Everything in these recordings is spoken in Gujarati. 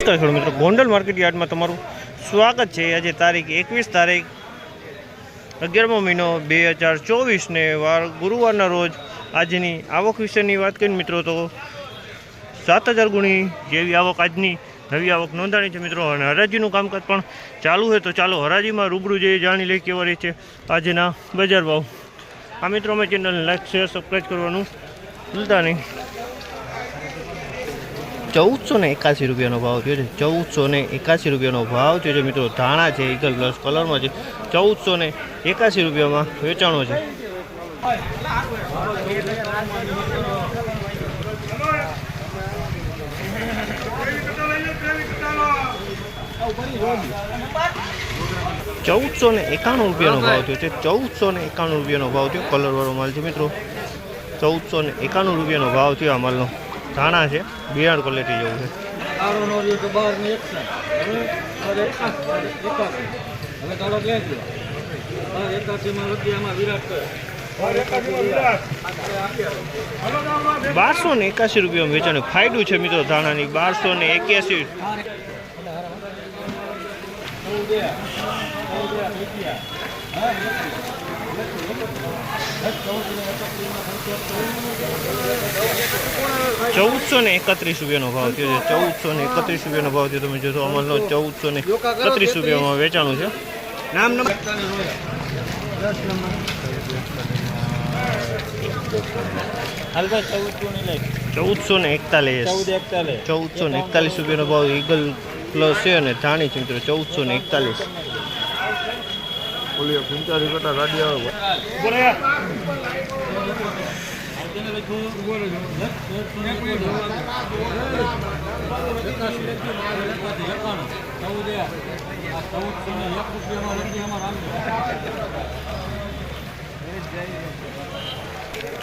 નમસ્કાર મિત્રો. ગોંડલ માર્કેટ યાર્ડમાં તમારું સ્વાગત છે. આજે તારીખ એકવીસ તારીખ અગિયારમો મહિનો બે હજાર ચોવીસને વાર ગુરુવારના રોજ આજની આવક વિશેની વાત કરીએ મિત્રો, તો સાત હજાર ગુણી જેવી આવક આજની નવી આવક નોંધાણી છે મિત્રો. અને હરાજીનું કામકાજ પણ ચાલુ છે. તો ચાલો હરાજીમાં રૂબરૂ જઈએ, જાણી લઈ કેવા રહે છે આજના બજાર ભાવ. આ મિત્રો, અમે ચેનલને લાઈક શેર સબસ્ક્રાઈબ કરવાનું ભૂલતા નહીં. ચૌદસો ને એકાસી રૂપિયાનો ભાવ થયો છે. ચૌદસો ને એકાસી રૂપિયાનો ભાવ થયો છે. મિત્રો, ધાણા છે ઈગલ પ્લસ કલરમાં છે. ચૌદસો ને એકાસી રૂપિયામાં વેચાણો છે. ચૌદસો ને એકાણું રૂપિયાનો ભાવ થયો છે. ચૌદસો ને એકાણું રૂપિયાનો ભાવ થયો. કલરવાળો માલ છે, મિત્રો. ચૌદસો ને એકાણું રૂપિયાનો ભાવ થયો આ માલનો. ધાણા છે બિયાણ ક્વોલિટી જેવું છે. બારસો ને એકાસી રૂપિયામાં વેચાણ ફાયદું છે મિત્રો ધાણાની. બારસો ને એક્યાસી ચૌદસો ને એકત્રીસ રૂપિયાનો ભાવ થયો છે. ચૌદસો ને એકત્રીસ રૂપિયાનો ભાવ થયો. તમે જોશો અમલનો ચૌદસો ને એકત્રીસ રૂપિયામાં વેચાણું છે. નામ નંબર? ચૌદસો ને એકતાલીસ. એકતાલીસ. ચૌદસો ને એકતાલીસ રૂપિયાનો ભાવ ઈગલ પ્લસ છે અને ધાણી છે મિત્રો. ચૌદસો ને એકતાલીસ. ઓલી પંચાસી કરતા ગાડી આવે.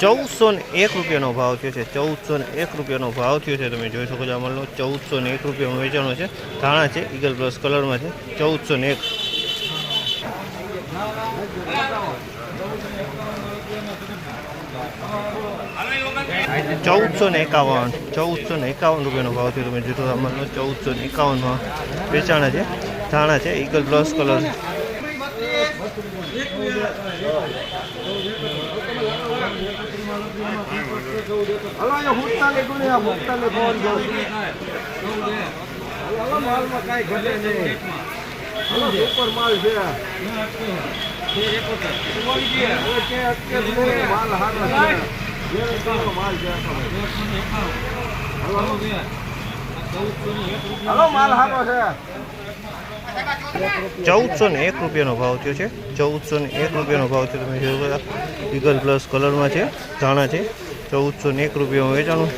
ચૌદસો ને એક રૂપિયાનો ભાવ થયો છે, ચૌદસો ને એક રૂપિયાનો ભાવ થયો છે, તમે જોઈ શકો છો અમલનો ચૌદસો ને એક રૂપિયામાં વેચાણો છે. ધાણા છે ઈગલ પ્લસ કલરમાં છે, ચૌદસો ને એક. ચૌદસો ને એકાવન, ચૌદસો ને એકાવન રૂપિયાનો ભાવ થયો તમે જોતો અમલનો ચૌદસો ને એકાવનમાં વેચાણા છે, ધાણા છે ઈગલ પ્લસ કલર. માલમાં કાંઈ ઘટે નહીં. માલ છે. ચૌદસો ને એક રૂપિયાનો ભાવ થયો છે. ચૌદસો ને એક રૂપિયાનો ભાવ થયો, તમે જોયું ઈગલ પ્લસ કલરમાં છે ધાણા છે. ચૌદસો ને એક રૂપિયામાં વેચાણું.